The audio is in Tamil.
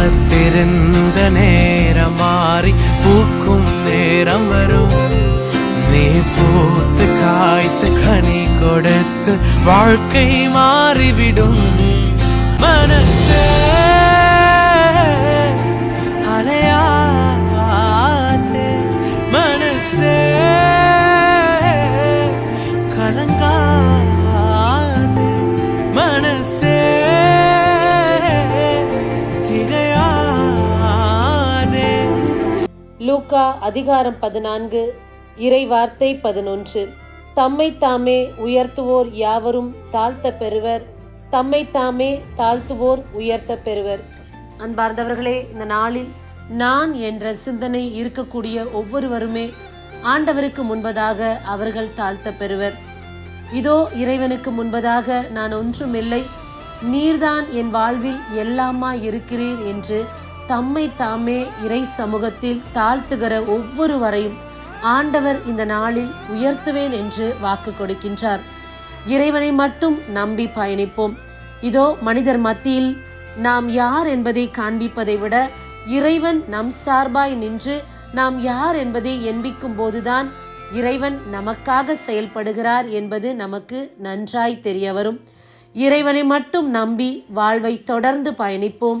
காத்திருந்த நேரம் மாறி பூக்கும் நேரம் வரும். நீ பூத்து காய்த்து கனி கொடுத்து வாழ்க்கை மாறிவிடும். மனசே அலையாதே. மனசே கலங்கா லூக்கா அதிகாரம் பதினான்கு இறை வார்த்தை பதினொன்று. தம்மை தாமே உயர்த்துவோர் யாவரும் தாழ்த்த பெறுவர். தம்மை தாமே தாழ்த்துவோர் உயர்த்த பெறுவர். அன்பார்ந்தவர்களே இந்த நாளில் நான் என்ற சிந்தனை இருக்கக்கூடிய ஒவ்வொருவருமே ஆண்டவருக்கு முன்பதாக அவர்கள் தாழ்த்த பெறுவர். இதோ இறைவனுக்கு முன்பதாக நான் ஒன்றுமில்லை. நீர்தான் என் வாழ்வில் எல்லாமா இருக்கிறீர் என்று தம்மை தாமே இறை சமூகத்தில் தாழ்த்துகிற ஒவ்வொருவரையும் ஆண்டவர் இந்த நாளில் உயர்த்துவேன் என்று வாக்கு கொடுக்கின்றார். இறைவனை மட்டும் நம்பி பயணிப்போம். இதோ மனிதர் மத்தியில் நாம் யார் என்பதை காண்பிப்பதை விட இறைவன் நம் சார்பாய் நின்று நாம் யார் என்பதை எண்பிக்கும் போதுதான் இறைவன் நமக்காக செயல்படுகிறார் என்பது நமக்கு நன்றாய் தெரிய வரும். இறைவனை மட்டும் நம்பி வாழ்வை தொடர்ந்து பயணிப்போம்.